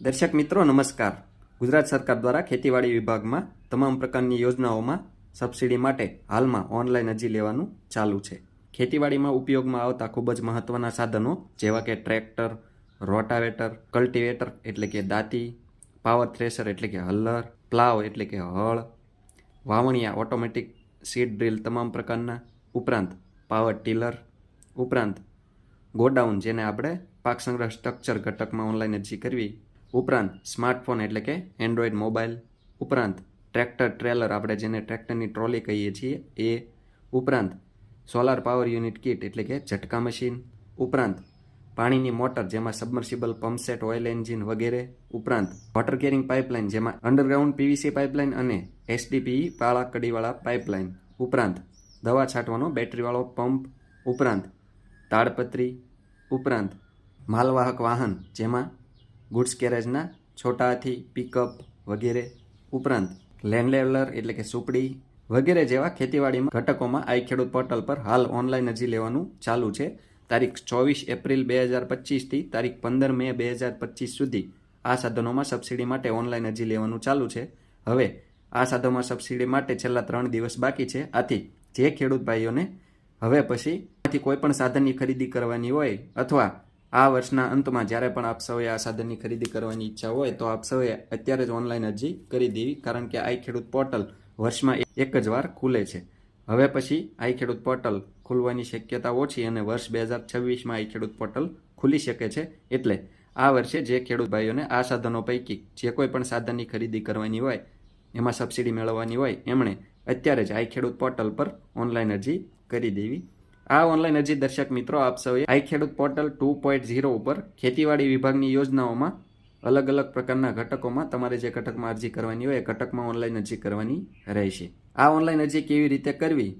દર્શક મિત્રો, નમસ્કાર. ગુજરાત સરકાર દ્વારા ખેતીવાડી વિભાગમાં તમામ પ્રકારની યોજનાઓમાં સબસિડી માટે હાલમાં ઓનલાઈન અરજી લેવાનું ચાલુ છે. ખેતીવાડીમાં ઉપયોગમાં આવતા ખૂબ જ મહત્ત્વના સાધનો જેવા કે ટ્રેક્ટર, રોટાવેટર, કલ્ટિવેટર એટલે કે દાંતી, પાવર થ્રેશર એટલે કે હલ્લર, પ્લાવ એટલે કે હળ, વાવણિયા ઓટોમેટિક સીડ ડ્રીલ તમામ પ્રકારના ઉપરાંત પાવર ટીલર, ઉપરાંત ગોડાઉન જેને આપણે પાક સંગ્રહ સ્ટ્રક્ચર ઘટકમાં ઓનલાઈન અરજી કરવી ઉપરાંત સ્માર્ટફોન એટલે કે એન્ડ્રોઈડ મોબાઈલ ઉપરાંત ટ્રેક્ટર ટ્રેલર આપણે જેને ટ્રેક્ટરની ટ્રોલી કહીએ છીએ, એ ઉપરાંત સોલાર પાવર યુનિટ કિટ એટલે કે ઝટકા મશીન ઉપરાંત પાણીની મોટર જેમાં સબમર્સિબલ પમ્પસેટ ઓઇલ એન્જિન વગેરે, ઉપરાંત વોટર કેરિંગ પાઇપલાઇન જેમાં અંડરગ્રાઉન્ડ પીવીસી પાઇપલાઇન અને એસડીપીઈ પાળા કડીવાળા પાઇપલાઇન ઉપરાંત દવા છાંટવાનો બેટરીવાળો પંપ ઉપરાંત તાડપત્રી, ઉપરાંત માલવાહક વાહન જેમાં ગુડ્સ કેરેજના છોટા હાથી પિકઅપ વગેરે ઉપરાંત લેન્ડ લેવલર એટલે કે સુપડી વગેરે જેવા ખેતીવાડીમાં ઘટકોમાં આઈ ખેડૂત પોર્ટલ પર હાલ ઓનલાઈન અરજી લેવાનું ચાલુ છે. તારીખ ચોવીસ એપ્રિલ બે હજાર પચીસથી તારીખ પંદર મે બે હજાર પચીસ સુધી આ સાધનોમાં સબસિડી માટે ઓનલાઈન અરજી લેવાનું ચાલુ છે. હવે આ સાધનોમાં સબસિડી માટે છેલ્લા ત્રણ દિવસ બાકી છે. આથી જે ખેડૂત ભાઈઓને હવે પછી કોઈ પણ સાધનની ખરીદી કરવાની હોય અથવા આ વર્ષના અંતમાં જ્યારે પણ આપ સૌએ આ સાધનની ખરીદી કરવાની ઈચ્છા હોય, તો આપ સૌએ અત્યારે જ ઓનલાઈન અરજી કરી દેવી, કારણ કે આઈ ખેડૂત પોર્ટલ વર્ષમાં એક જ વાર ખુલે છે. હવે પછી આઈ ખેડૂત પોર્ટલ ખુલવાની શક્યતા ઓછી અને વર્ષ બે હજાર છવ્વીસમાં આઈ ખેડૂત પોર્ટલ ખુલી શકે છે. એટલે આ વર્ષે જે ખેડૂત ભાઈઓને આ સાધનો પૈકી જે કોઈ પણ સાધનની ખરીદી કરવાની હોય, એમાં સબસિડી મેળવવાની હોય, એમણે અત્યારે જ આઈ ખેડૂત પોર્ટલ પર ઓનલાઈન અરજી કરી દેવી. આ ઓનલાઈન અરજી દર્શક મિત્રો, આપ સૌએ આઈ ખેડૂત પોર્ટલ ટુ પોઈન્ટ ઝીરો ઉપર ખેતીવાડી વિભાગની યોજનાઓમાં અલગ અલગ પ્રકારના ઘટકોમાં તમારે જે ઘટકમાં અરજી કરવાની હોય એ ઘટકમાં ઓનલાઈન અરજી કરવાની રહેશે. આ ઓનલાઈન અરજી કેવી રીતે કરવી?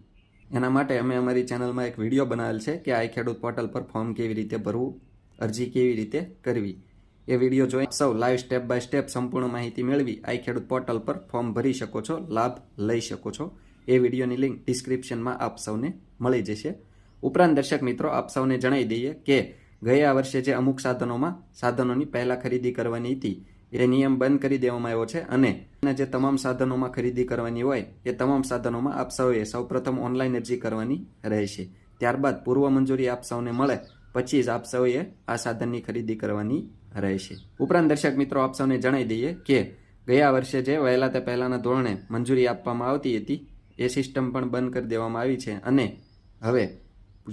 એના માટે અમે અમારી ચેનલમાં એક વીડિયો બનાવેલ છે કે આઈ ખેડૂત પોર્ટલ પર ફોર્મ કેવી રીતે ભરવું, અરજી કેવી રીતે કરવી. એ વીડિયો જોઈ સૌ લાઈવ સ્ટેપ બાય સ્ટેપ સંપૂર્ણ માહિતી મેળવી આઈ ખેડૂત પોર્ટલ પર ફોર્મ ભરી શકો છો, લાભ લઈ શકો છો. એ વિડીયોની લિંક ડિસ્ક્રિપ્શનમાં આપ સૌને મળી જશે. ઉપરાંત દર્શક મિત્રો, આપ સૌને જણાવી દઈએ કે ગયા વર્ષે જે અમુક સાધનોમાં, સાધનોની પહેલાં ખરીદી કરવાની હતી, એ નિયમ બંધ કરી દેવામાં આવ્યો છે અને જે તમામ સાધનોમાં ખરીદી કરવાની હોય, એ તમામ સાધનોમાં આપ સૌએ સૌપ્રથમ ઓનલાઈન અરજી કરવાની રહેશે. ત્યારબાદ પૂર્વ મંજૂરી આપ સૌને મળે, પછી જ આપ સૌએ આ સાધનની ખરીદી કરવાની રહેશે. ઉપરાંત દર્શક મિત્રો, આપ સૌને જણાવી દઈએ કે ગયા વર્ષે જે વહેલા તે પહેલાંના ધોરણે મંજૂરી આપવામાં આવતી હતી, એ સિસ્ટમ પણ બંધ કરી દેવામાં આવી છે અને હવે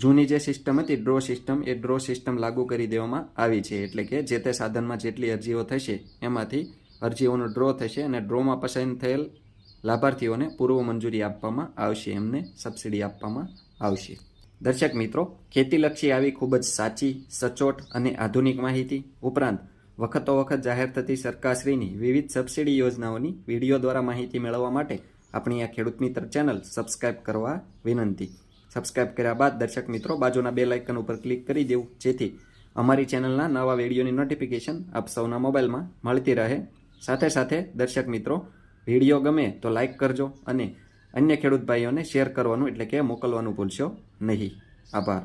જૂની જે સિસ્ટમ હતી ડ્રો સિસ્ટમ એ ડ્રો સિસ્ટમ લાગુ કરી દેવામાં આવી છે. એટલે કે જે તે સાધનમાં જેટલી અરજીઓ થશે, એમાંથી અરજીઓનો ડ્રો થશે અને ડ્રોમાં પસંદ થયેલ લાભાર્થીઓને પૂર્વ મંજૂરી આપવામાં આવશે, એમને સબસિડી આપવામાં આવશે. દર્શક મિત્રો, ખેતીલક્ષી આવી ખૂબ જ સાચી, સચોટ અને આધુનિક માહિતી ઉપરાંત વખતો વખત જાહેર થતી સરકારશ્રીની વિવિધ સબસિડી યોજનાઓની વીડિયો દ્વારા માહિતી મેળવવા માટે આપણી આ ખેડૂત મિત્ર ચેનલ સબસ્ક્રાઇબ કરવા વિનંતી. સબસ્ક્રાઇબ કર્યા બાદ દર્શક મિત્રો બાજુના બે લાઇકન ઉપર ક્લિક કરી દેવું, જેથી અમારી ચેનલના નવા વિડીયોની નોટિફિકેશન આપ સૌના મોબાઈલમાં મળતી રહે. સાથે સાથે દર્શક મિત્રો, વીડિયો ગમે તો લાઇક કરજો અને અન્ય ખેડૂત ભાઈઓને શેર કરવાનું એટલે કે મોકલવાનું ભૂલશો નહીં. આભાર.